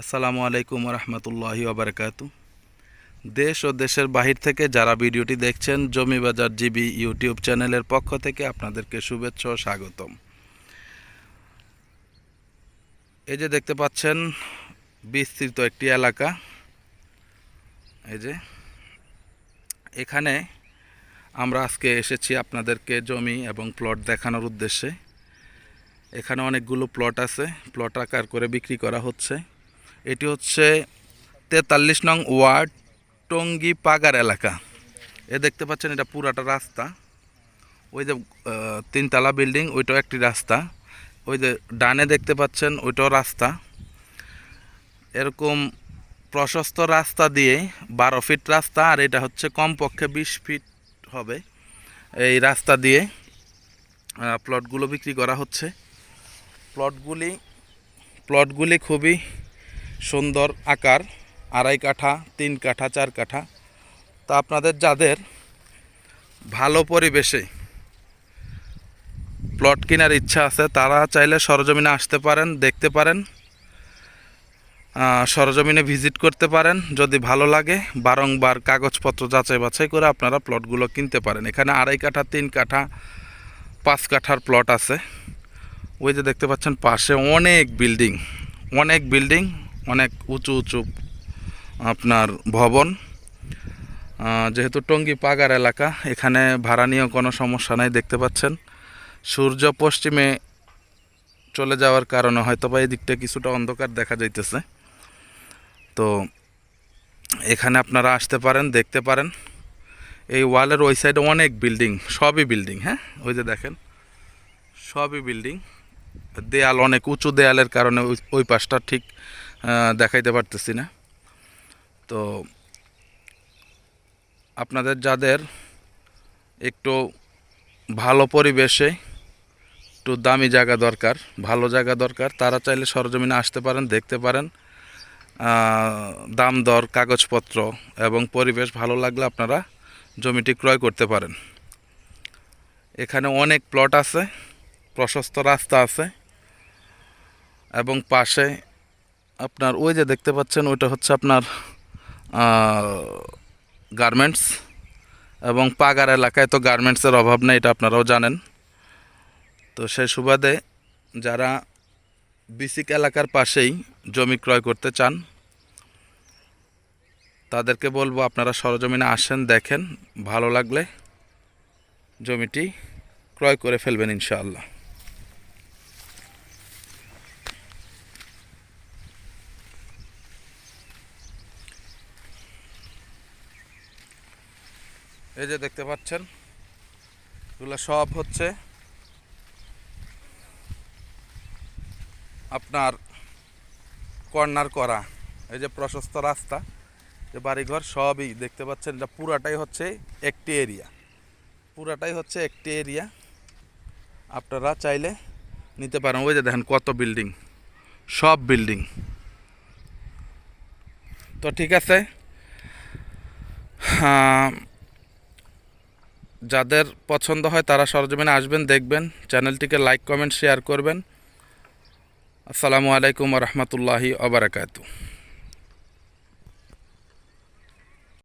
আসসালামু আলাইকুম রহমতুল্লাহি ওবরাকাতু। দেশ ও দেশের বাহির থেকে যারা ভিডিওটি দেখছেন জমি বাজার জিবি ইউটিউব চ্যানেলের পক্ষ থেকে আপনাদেরকে শুভেচ্ছা ও স্বাগতম। এই যে দেখতে পাচ্ছেন, বিস্তৃত একটি এলাকা। এই যে, এখানে আমরা আজকে এসেছি আপনাদেরকে জমি এবং প্লট দেখানোর উদ্দেশ্যে। এখানে অনেকগুলো প্লট আছে, প্লট আকার করে বিক্রি করা হচ্ছে। এটি হচ্ছে তেতাল্লিশ নং ওয়ার্ড টঙ্গী পাগার এলাকা। এ দেখতে পাচ্ছেন এটা পুরাটা রাস্তা। ওই যে তিনতলা বিল্ডিং, ওইটাও একটি রাস্তা। ওই যে ডানে দেখতে পাচ্ছেন, ওইটাও রাস্তা। এরকম প্রশস্ত রাস্তা দিয়ে বারো ফিট রাস্তা, আর এটা হচ্ছে কমপক্ষে বিশ ফিট হবে। এই রাস্তা দিয়ে প্লটগুলো বিক্রি করা হচ্ছে। প্লটগুলি প্লটগুলি খুবই সুন্দর আকার, আড়াই কাঠা, তিন কাঠা, চার কাঠা। তা আপনাদের যাদের ভালো পরিবেশে প্লট কেনার ইচ্ছা আছে, তারা চাইলে সরজমিনে আসতে পারেন, দেখতে পারেন। সরজমিনে ভিজিট করতে পারেন, যদি ভালো লাগে, বারংবার কাগজপত্র যাচাই বাছাই করে আপনারা প্লটগুলো কিনতে পারেন। এখানে আড়াই কাঠা, তিন কাঠা, পাঁচ কাঠার প্লট আছে। ওই যে দেখতে পাচ্ছেন, পাশে অনেক বিল্ডিং অনেক বিল্ডিং অনেক উঁচু উঁচু আপনার ভবন। যেহেতু টঙ্গী পাগার এলাকা, এখানে ভাড়া নিয়েও কোনো সমস্যা নাই, দেখতে পাচ্ছেন। সূর্য পশ্চিমে চলে যাওয়ার কারণে হয়তো বা এই দিকটা কিছুটা অন্ধকার দেখা যাইতেছে। তো এখানে আপনারা আসতে পারেন, দেখতে পারেন। এই ওয়ালের ওই সাইডে অনেক বিল্ডিং, সবই বিল্ডিং হ্যাঁ? ওই যে দেখেন, সবই বিল্ডিং। দেয়াল অনেক উঁচু দেয়ালের কারণে ওই পাশটা ঠিক দেখাইতে পারতেছি না। তো আপনাদের যাদের একটু ভালো পরিবেশে একটু দামি জায়গা দরকার, ভালো জায়গা দরকার, তারা চাইলে সরজমিনে আসতে পারেন, দেখতে পারেন। দাম দর, কাগজপত্র এবং পরিবেশ ভালো লাগলে আপনারা জমিটি ক্রয় করতে পারেন। এখানে অনেক প্লট আছে, প্রশস্ত রাস্তা আছে এবং পাশে আপনার ওই যে দেখতে পাচ্ছেন, ওইটা হচ্ছে আপনার গার্মেন্টস এবং পাগার এলাকায় তো গার্মেন্টসের অভাব নেই, এটা আপনারাও জানেন। তো সেই সুবাদে যারা বিসিক এলাকার পাশেই জমি ক্রয় করতে চান, তাদেরকে বলব আপনারা সরজমিনে আসেন, দেখেন, ভালো লাগলে জমিটি ক্রয় করে ফেলবেন ইনশাআল্লাহ। এই যে দেখতে পাচ্ছেন, এগুলো সব হচ্ছে আপনার কর্নার করা, এই যে প্রশস্ত রাস্তা, যে বাড়িঘর, সবই দেখতে পাচ্ছেন, এটা পুরাটাই হচ্ছে একটি এরিয়া। পুরাটাই হচ্ছে একটি এরিয়া, আপনারা চাইলে নিতে পারেন। ওই যে দেখেন কত বিল্ডিং, সব বিল্ডিং। তো ঠিক আছে যাদের পছন্দ হয় তারা সরজমিনে আসবেন, দেখবেন। চ্যানেলটিকে লাইক, কমেন্ট, শেয়ার করবেন। আসসালামু আলাইকুম রহমতুল্লাহি আবরাকাতু